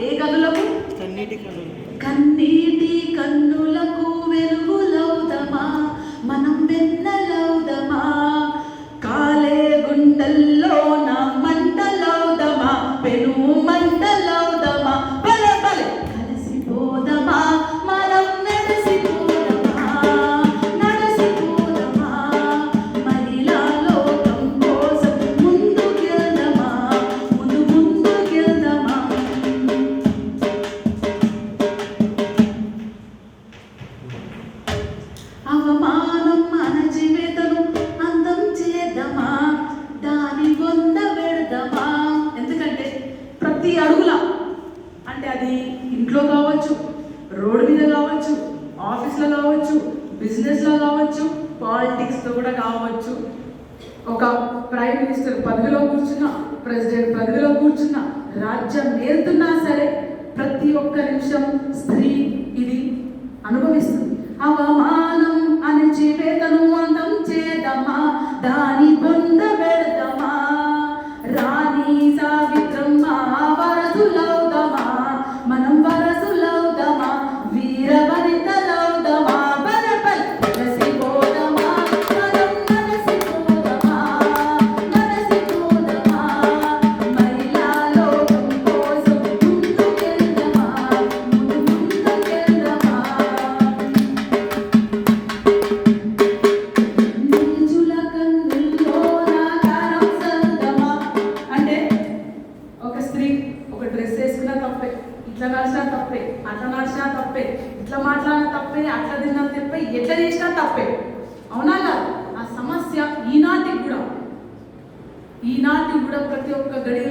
ఏ కన్నులకు కన్నీటి కన్నులు. కన్నీటి కన్నులకు రోడ్డు మీద కావచ్చు ఆఫీస్లో కావచ్చు బిజినెస్లో కావచ్చు పాలిటిక్స్లో కూడా కావచ్చు. ఒక ప్రైమ్ మినిస్టర్ పదవిలో కూర్చున్నా ప్రెసిడెంట్ పదవిలో కూర్చున్నా రాజ్యం నేర్తున్నా సరే ప్రతి ఒక్క నిమిషం స్త్రీ ఇది అనుభవిస్తుంది. ఒక స్త్రీ ఒక డ్రెస్ వేసుకున్నా తప్పే ఇట్లా నడిచినా తప్పే అట్లా నడిచినా తప్పే ఇట్లా మాట్లాడినా తప్పే అట్లా తిన్నా తప్పే ఎట్లా చేసినా తప్పే అవునా కాదు ఆ సమస్య ఈనాటికి కూడా ఈనాటికి కూడా ప్రతి ఒక్క గడిలో